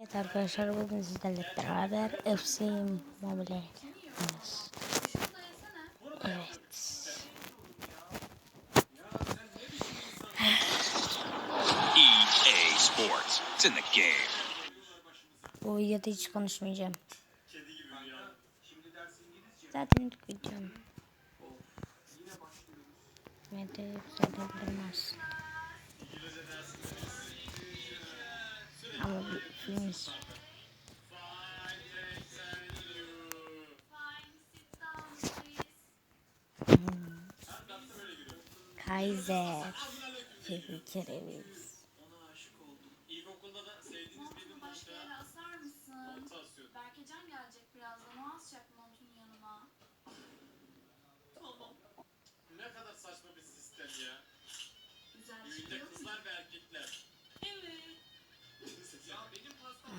Evet arkadaşlar bugün sizlerle beraber FC Mobile oynuyoruz. Evet. EA Sports. It's in the game. Bu videoda hiç konuşmayacağım. Zaten ilk videom. Ve de. Ama bir film istiyorum. Kaiser. Bir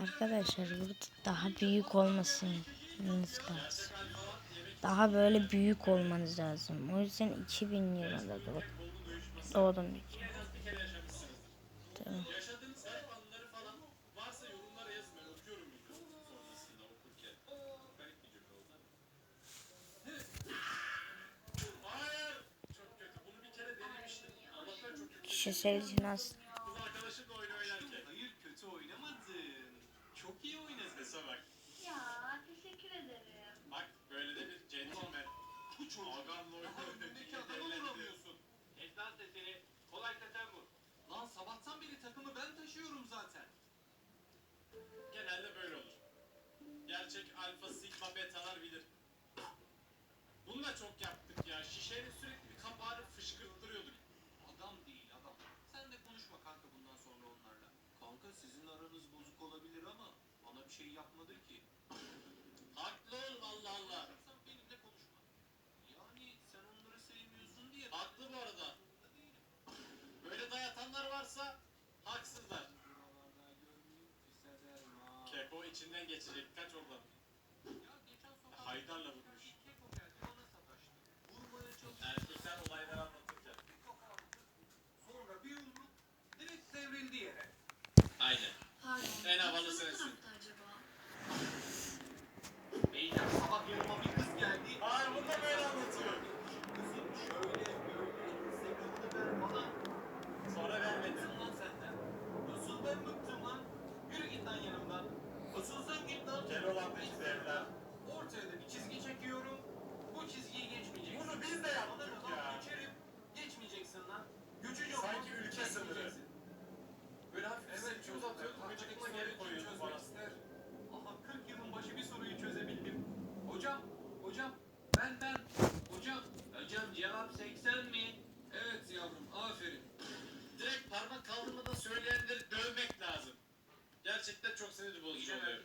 Arkadaşlar burada daha büyük olmasınız lazım. Daha böyle büyük olmanız lazım. O yüzden 2000 yılında doğ- doğdum. Tamam. Garip anıları alfa, sigma, betalar bilir. Bunu da çok yaptık ya. Şişenin sürekli bir kapağını fışkırttırıyorduk. Adam değil adam. Sen de konuşma kanka bundan sonra onlarla. Kanka sizin aranız bozuk olabilir ama bana bir şey yapmadı ki. Haklı ol Allah Allah. Sen benimle konuşma. Yani sen onları sevmiyorsun diye. Haklı bu arada. Böyle dayatanlar varsa haksızlar. Keko içinden geçecek. Kaç oradan. Haydar'la vurmuş. Erkekler olayları anlatırken. Sonra bir yumruk direkt devrildi yere. Aynen. Pardon. En havalı Patron sensin. ne yaptı acaba? Beyler sabah yanıma bir kız geldi. Hayır bunu da böyle anlatıyor. Kızım şöyle böyle Instagram'ını ver bana. Sonra vermedi. Bıktım lan senden. Asıl ben bıktım lan. Yürü git lan yanımdan. Asıl sen git lan. Keloğlan'daki devler. Ortaya da bir çizgi çekiyorum. Bu çizgiyi geçmeyeceksin. Bunu biz de yaptık Bana ya. bak geçerim. Geçmeyeceksin lan. Göçeceğim. Sanki lan. ülke sınırı. Geçmeyeceksin. Böyle hafif Evet evet, çok uzatıyorduk. Gıcıkla geri koyuyorduk çözmek bana. ister. Aha 40 yılın başı bir soruyu çözebildim. Hocam, hocam, ben ben. Hocam, hocam cevap 80 mi? Evet yavrum, aferin. Direkt parmak kaldırmadan söyleyenleri dövmek lazım. Gerçekten çok sinir bozucu oluyor.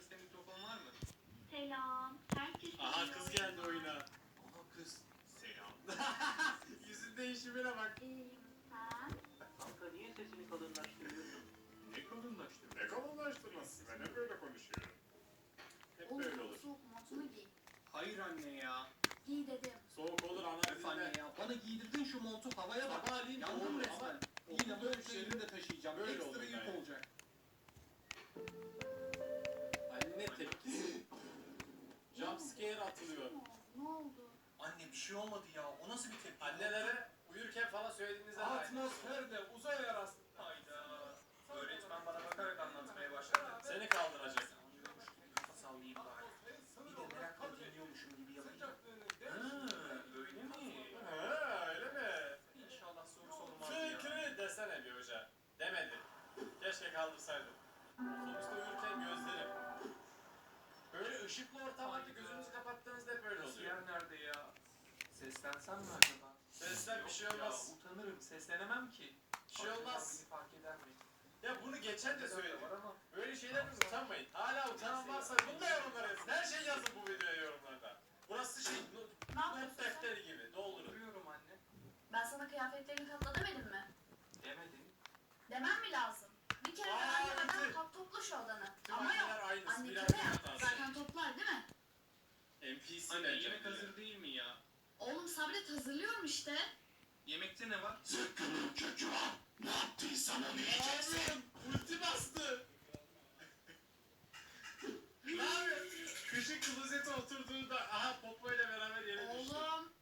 Anne ya. Giy dedim. Soğuk olur ana Öf anne ya. Bana giydirdin şu montu havaya bak. Sabahleyin Yandım resmen. ama de okulda böyle bir şeyleri şey- de taşıyacağım. Böyle Ekstra olur yük yani. olacak. Anne tepkisi. Jumpscare atılıyor. Ne oldu? Anne bir şey olmadı ya. O nasıl bir tepki? Annelere uyurken falan söylediğinizde Atmosferde uzay şey olmaz. Ya, utanırım. Seslenemem ki. Bir şey olmaz. Beni fark eder mi? Ya bunu geçen de söyledim. Böyle şeylerden utanmayın. Hala utanan varsa bunu da yorumlara yazın. Her şey yazın bu videoya yorumlarda. Burası şey, not, defteri gibi. Doldurun. Duruyorum anne. Ben sana kıyafetlerini katla demedim mi? Demedin. Demem mi lazım? Bir kere ben bitti. kalk topla şu odanı. Tüm Ama yok. aynısı. Anne kime bir ya? hatası. Zaten toplar değil mi? NPC Anne ne yemek hazır değil mi ya? Oğlum sabret hazırlıyorum işte. Yemekte ne var? Oğlum ulti bastı. kişi klozete oturduğunda aha Popo ile beraber yere düştü. Oğlum.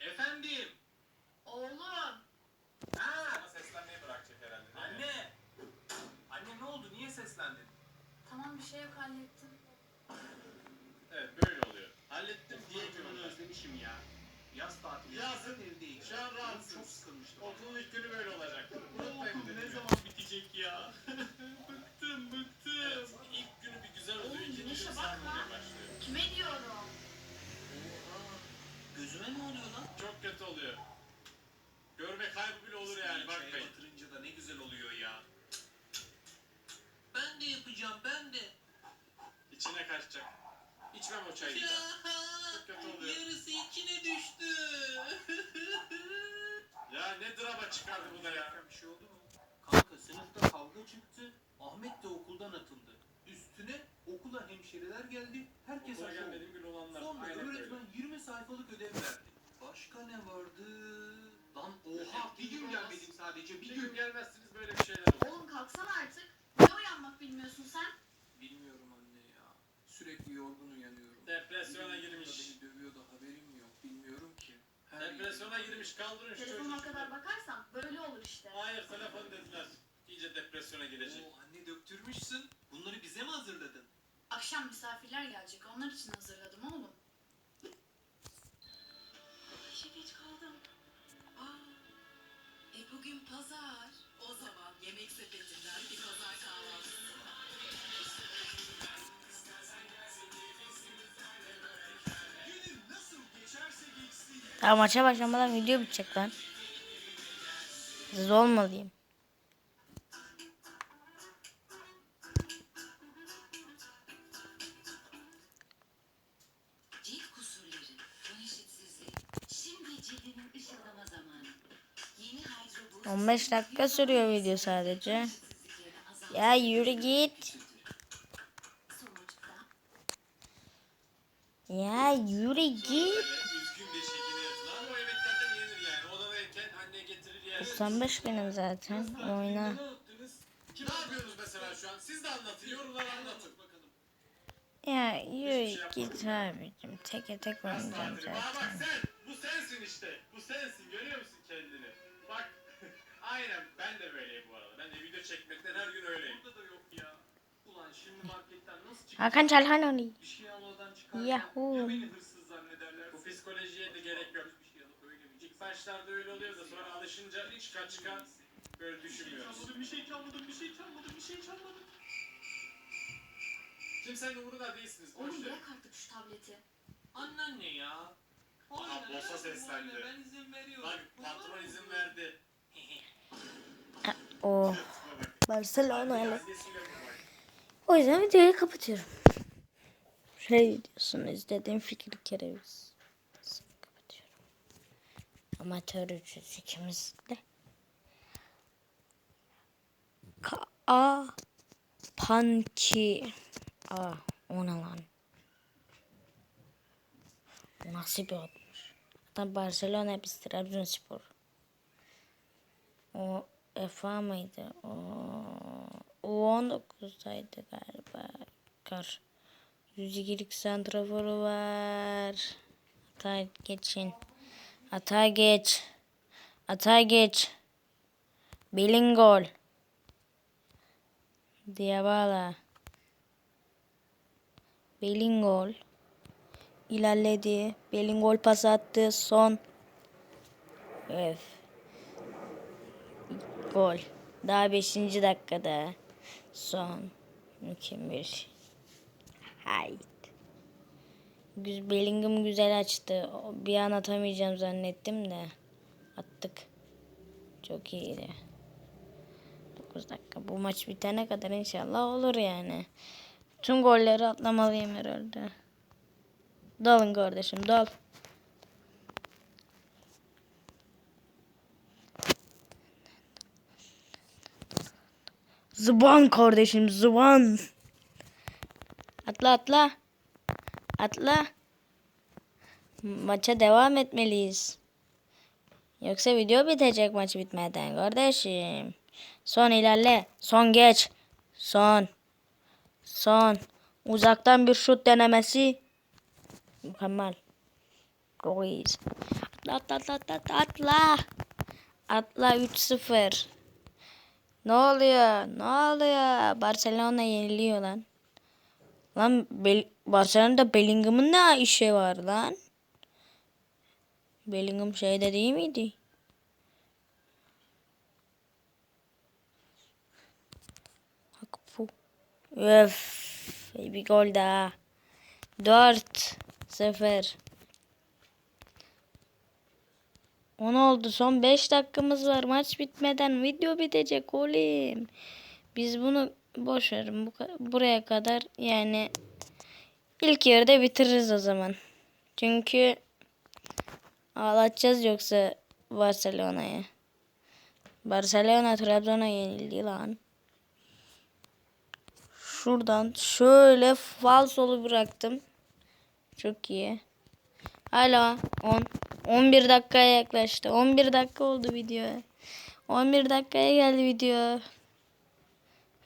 Efendim. Oğlum. Ha. Ama seslenmeyi bırakacak herhalde. değil mi? Anne. Anne ne oldu? Niye seslendin? Tamam bir şey yok hallettim. Evet böyle oluyor. Hallettim diye gününü özlemişim ya. Yaz tatili. Yazın. evdeyim. Şu an rahatsınız. Çok sıkılmıştım. Okulun ilk günü böyle olacak. Okul ne zaman bitecek ya? bıktım bıktım. Evet, ilk günü bir güzel oluyor. Oğlum, güneşe gün bak sarmaya lan. başlıyor. Kime diyorum? Oha. Gözüme ne oluyor lan? Çok kötü oluyor. Görme kaybı bile olur yani bakmayın. batırınca da ne güzel oluyor ya. Ben de yapacağım ben de. İçine kaçacak. İçmem o çayı. da. Çok kötü oluyor. Yarısı içine düştü. Ya ne drama çıkardı bu da ya. Bir şey oldu mu? Kanka sınıfta kavga çıktı. Ahmet de okuldan atıldı. Üstüne okula hemşireler geldi. Herkes Okula gelmediğim gün olanlar. Sonra Aynen öğretmen 20 sayfalık ödev verdi. Başka ne vardı? Lan oha bir gün gelmedim sadece bir Bir gün gün. gelmezsiniz böyle bir şeyler olur. Oğlum kalksana artık. Niye uyanmak bilmiyorsun sen? Bilmiyorum anne ya. Sürekli yorgun uyanıyorum. Depresyona girmiş. Beni dövüyor da haberim yok. Bilmiyorum ki. Her Depresyona girmiş kaldırın şu Telefonuna çocuğu. kadar bakarsan böyle olur işte. Hayır telefon dediler. İyice depresyona girecek. Oo, anne döktürmüşsün. Bunları bize mi hazırladın? Akşam misafirler gelecek. Onlar için hazırladım oğlum. İşe geç kaldım. Aa, e bugün pazar. O zaman yemek sepetinden bir pazar Daha maça başlamadan video bitecek lan. Hızlı olmalıyım. Boost 15 dakika sürüyor video sadece. Ya yürü git. 95 günüm zaten. Oyna. Ne yaptınız? Kim Ne yapıyorsunuz mesela şu an? Siz de anlatın. Yorumlara anlatın. bakalım. Ya yürü git abicim. Teke tek oynayacağım Aa bak zaten. sen. Bu sensin işte. Bu sensin. Görüyor musun kendini? Bak. Aynen. Ben de böyleyim bu arada. Ben de video çekmekten her gün öyleyim. Burada da yok ya. Ulan şimdi marketten nasıl çıkacağım? Hakan Çalhan orayı. Bir şey almadan çıkarken Yahoo. ya beni hırsız zannederler. Bu psikolojiye de gerek yok. Bir şey alıp öyle mi? İlk başlarda öyle oluyor da sonra alışınca çıka çıka böyle düşünmüyoruz. Çalmadım, bir şey çalmadım, bir şey çalmadım, bir şey çalmadım. Kimsenin umurunda değilsiniz. Oğlum bırak artık şu tableti. Anneanne ya. Aha, Oyna, bossa yapma seslendi. Ben izin veriyorum. Bak patron izin verdi. O Tipe bak. Barcelona ile. O yüzden videoyu kapatıyorum. Şey videosunu izlediğim fikir kereviz. Kapatıyorum. Amatör üçüz ikimiz de. Ka Panki A o ne lan? O nasıl bir admış? Hatta Barcelona biz Trabzonspor. O Efa mıydı? O, o 19'daydı galiba. Kar. 102'lik santraforu var. Ata geçin. Ata geç. Ata geç. Bilingol. Diabala. Belingol. İlerledi. Belingol pas attı. Son. Öf. Gol. Daha 5. dakikada. Son. Mükemmel. Hayt. Bellingham güzel açtı. Bir an atamayacağım zannettim de. Attık. Çok iyiydi. 9 dakika. Bu maç bitene kadar inşallah olur yani. Tüm golleri atlamalıyım herhalde. Dalın kardeşim dal. Zıban kardeşim zıban. Atla atla. Atla. Maça devam etmeliyiz. Yoksa video bitecek maç bitmeden kardeşim. Son ilerle. Son geç. Son. Son. Uzaktan bir şut denemesi. Mükemmel. Çok. Atla atla atla atla. Atla, atla 3-0. Ne oluyor? Ne oluyor? Barcelona yeniliyor lan. Lan Bel Barcelona'da Bellingham'ın ne işi var lan? Bellingham şeyde değil miydi? Bak bu. Öf. Bir gol daha. 4 0 10 oldu. Son 5 dakikamız var. Maç bitmeden video bitecek oğlum. Biz bunu boş. Bu, buraya kadar yani ilk yarıda bitiririz o zaman. Çünkü ağlatacağız yoksa Barcelona'ya. Barcelona Trabzon'a yenildi lan. Şuradan şöyle falsolu bıraktım. Çok iyi. Hala 10 11 dakikaya yaklaştı. 11 dakika oldu video. 11 dakikaya geldi video.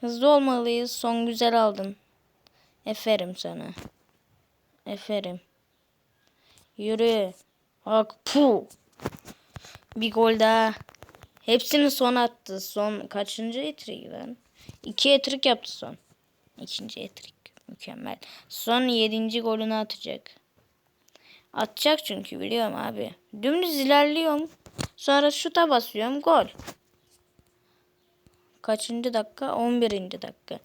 Hızlı olmalıyız. Son güzel aldın. Eferim sana. Eferim. Yürü. Bak pu. Bir gol daha. Hepsini son attı. Son kaçıncı etrik lan? İki etrik yaptı son. İkinci etrik. Mükemmel. Son yedinci golünü atacak. Atacak çünkü biliyorum abi. Dümdüz ilerliyorum. Sonra şuta basıyorum. Gol. Kaçıncı dakika? 11. dakika.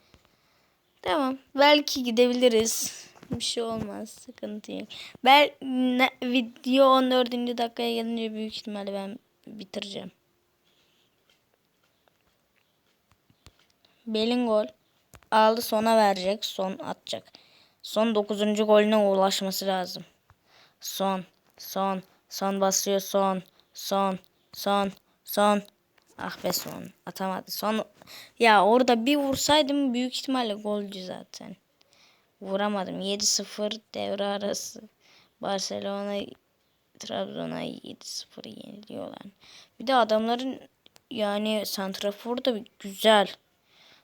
Tamam. Belki gidebiliriz. Bir şey olmaz. Sıkıntı yok. Ben ne- video 14. dakikaya gelince büyük ihtimalle ben bitireceğim. Belin gol. Aldı sona verecek. Son atacak. Son 9. golüne ulaşması lazım. Son. Son. Son basıyor. Son. Son. Son. Son. Ah be son. Atamadı. Son. Ya orada bir vursaydım büyük ihtimalle golcü zaten. Vuramadım. 7-0 devre arası. Barcelona Trabzon'a 7-0 yeniliyorlar. Bir de adamların yani santrafor da güzel.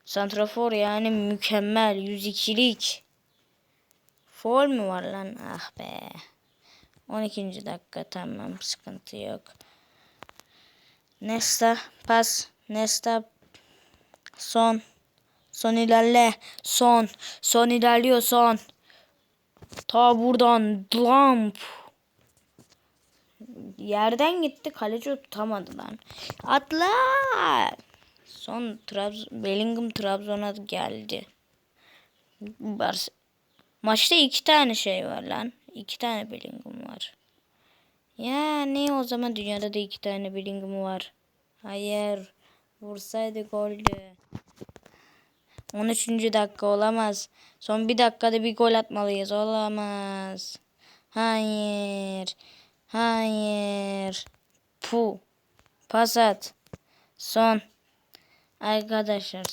Santrafor yani mükemmel. 102'lik. Foul mü var lan? Ah be. 12. dakika tamam sıkıntı yok. Nesta pas. Nesta son. Son ilerle. Son. Son ilerliyor son. Ta buradan dump. Yerden gitti kaleci tutamadı lan. Atla. Son Trabzon Bellingham Trabzon'a geldi. Bars Maçta iki tane şey var lan. İki tane Bellingham var. Ya ne o zaman dünyada da iki tane Bellingham var. Hayır. Vursaydı goldü. 13. dakika olamaz. Son bir dakikada bir gol atmalıyız. Olamaz. Hayır. Hayır. Pu. Pas at. Son. Arkadaşlar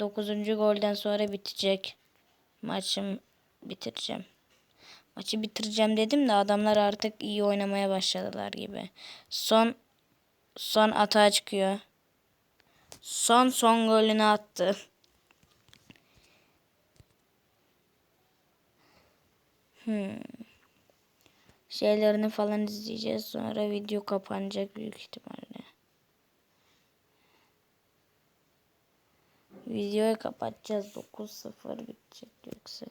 9. golden sonra bitecek. Maçım bitireceğim. Maçı bitireceğim dedim de adamlar artık iyi oynamaya başladılar gibi. Son son atağa çıkıyor. Son son golünü attı. Hmm. Şeylerini falan izleyeceğiz. Sonra video kapanacak büyük ihtimalle. Videoyu kapatacağız. 9-0 bitecek yoksa.